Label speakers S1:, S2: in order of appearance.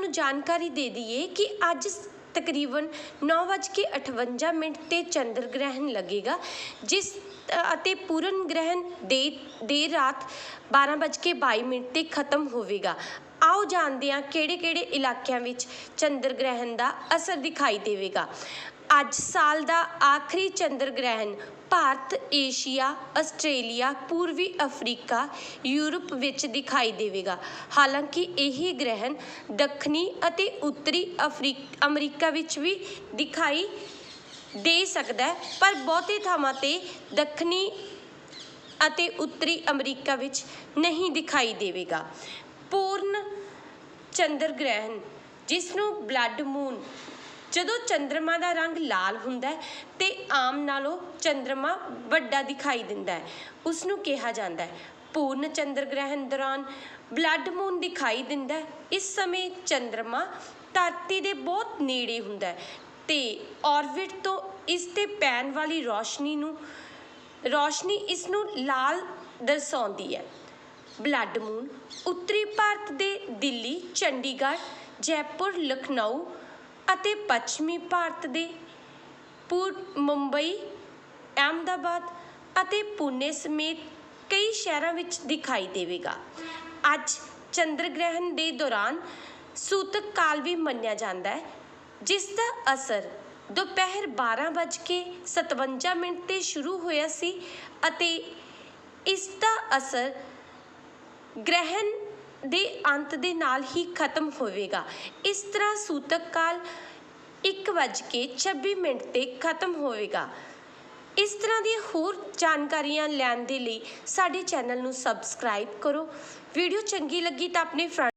S1: ਤੁਹਾਨੂੰ ਜਾਣਕਾਰੀ ਦੇ ਦਈਏ ਕਿ ਅੱਜ ਤਕਰੀਬਨ 9:58 ਮਿੰਟ ਤੇ ਚੰਦਰ ਗ੍ਰਹਿਣ ਲੱਗੇਗਾ, ਜਿਸ ਅਤੇ ਪੂਰਨ ਗ੍ਰਹਿਣ ਦੇ ਦੇਰ ਰਾਤ 12:22 ਮਿੰਟ ਤੇ ਖਤਮ ਹੋਵੇਗਾ। ਆਓ ਜਾਣਦੇ ਹਾਂ ਕਿਹੜੇ-ਕਿਹੜੇ ਇਲਾਕਿਆਂ ਵਿੱਚ ਚੰਦਰ ਗ੍ਰਹਿਣ ਦਾ ਅਸਰ ਦਿਖਾਈ ਦੇਵੇਗਾ। ਅੱਜ ਸਾਲ ਦਾ ਆਖਰੀ ਚੰਦਰ ਗ੍ਰਹਿਣ ਭਾਰਤ, ਏਸ਼ੀਆ, ਆਸਟ੍ਰੇਲੀਆ, ਪੂਰਬੀ ਅਫਰੀਕਾ, ਯੂਰਪ ਵਿੱਚ ਦਿਖਾਈ ਦੇਵੇਗਾ। ਹਾਲਾਂਕਿ ਇਹ ਗ੍ਰਹਿਣ ਦੱਖਣੀ ਅਤੇ ਉੱਤਰੀ ਅਫਰੀ, ਅਮਰੀਕਾ ਵਿੱਚ ਵੀ ਦਿਖਾਈ ਦੇ ਸਕਦਾ ਹੈ, ਪਰ ਬਹੁਤੇ ਥਾਵਾਂ ਤੇ ਦੱਖਣੀ ਅਤੇ ਉੱਤਰੀ ਅਮਰੀਕਾ ਵਿੱਚ ਨਹੀਂ ਦਿਖਾਈ ਦੇਵੇਗਾ। ਪੂਰਨ ਚੰਦਰ ਗ੍ਰਹਿਣ ਜਿਸ ਨੂੰ ਬਲੱਡ ਮੂਨ ਜਦੋਂ ਚੰਦਰਮਾ ਦਾ ਰੰਗ ਲਾਲ ਹੁੰਦਾ ਹੈ ਤੇ ਆਮ ਨਾਲੋਂ ਚੰਦਰਮਾ ਵੱਡਾ ਦਿਖਾਈ ਦਿੰਦਾ ਹੈ ਉਸ ਨੂੰ ਕਿਹਾ ਜਾਂਦਾ ਹੈ ਪੂਰਨ ਚੰਦਰ ਗ੍ਰਹਿਣ ਦੌਰਾਨ। ਬਲੱਡ ਮੂਨ ਦਿਖਾਈ ਦਿੰਦਾ ਹੈ, ਇਸ ਸਮੇਂ ਚੰਦਰਮਾ ਧਰਤੀ ਦੇ ਬਹੁਤ ਨੇੜੇ ਹੁੰਦਾ ਹੈ ਤੇ ਔਰਬਿਟ ਤੋਂ ਇਸ ਤੇ ਪੈਣ ਵਾਲੀ ਰੋਸ਼ਨੀ ਨੂੰ, ਰੋਸ਼ਨੀ ਇਸ ਨੂੰ ਲਾਲ ਦਰਸਾਉਂਦੀ ਹੈ। ਬਲੱਡ ਮੂਨ, ਉੱਤਰੀ ਭਾਰਤ ਦੇ ਦਿੱਲੀ, ਚੰਡੀਗੜ੍ਹ, ਜੈਪੁਰ, ਲਖਨਊ ਅਤੇ ਪੱਛਮੀ ਭਾਰਤ ਦੇ ਪੂਰ, ਮੁੰਬਈ, ਅਹਿਮਦਾਬਾਦ ਅਤੇ ਪੁਣੇ ਸਮੇਤ ਕਈ ਸ਼ਹਿਰਾਂ ਵਿੱਚ ਦਿਖਾਈ ਦੇਵੇਗਾ। ਅੱਜ ਚੰਦਰ ਗ੍ਰਹਿਣ ਦੇ ਦੌਰਾਨ ਸੂਤਕ ਕਾਲ ਵੀ ਮੰਨਿਆ ਜਾਂਦਾ ਹੈ, ਜਿਸ ਦਾ ਅਸਰ ਦੁਪਹਿਰ 12:57 ਮਿੰਟ ਤੇ ਸ਼ੁਰੂ ਹੋਇਆ ਸੀ ਅਤੇ ਇਸ ਦਾ ਅਸਰ ਗ੍ਰਹਿਣ ਦੇ ਅੰਤ ਦੇ ਨਾਲ ਹੀ ਖਤਮ ਹੋਵੇਗਾ। ਇਸ ਤਰ੍ਹਾਂ ਸੂਤਕ ਕਾਲ 1:26 ਮਿੰਟ ਤੇ ਖਤਮ ਹੋਵੇਗਾ। ਇਸ ਤਰ੍ਹਾਂ ਦੀਆਂ ਹੋਰ ਜਾਣਕਾਰੀਆਂ ਲੈਣ ਦੇ ਲਈ ਸਾਡੇ ਚੈਨਲ ਨੂੰ ਸਬਸਕ੍ਰਾਈਬ ਕਰੋ। ਵੀਡੀਓ ਚੰਗੀ ਲੱਗੀ ਤਾਂ ਆਪਣੇ ਫਰੈਂਡ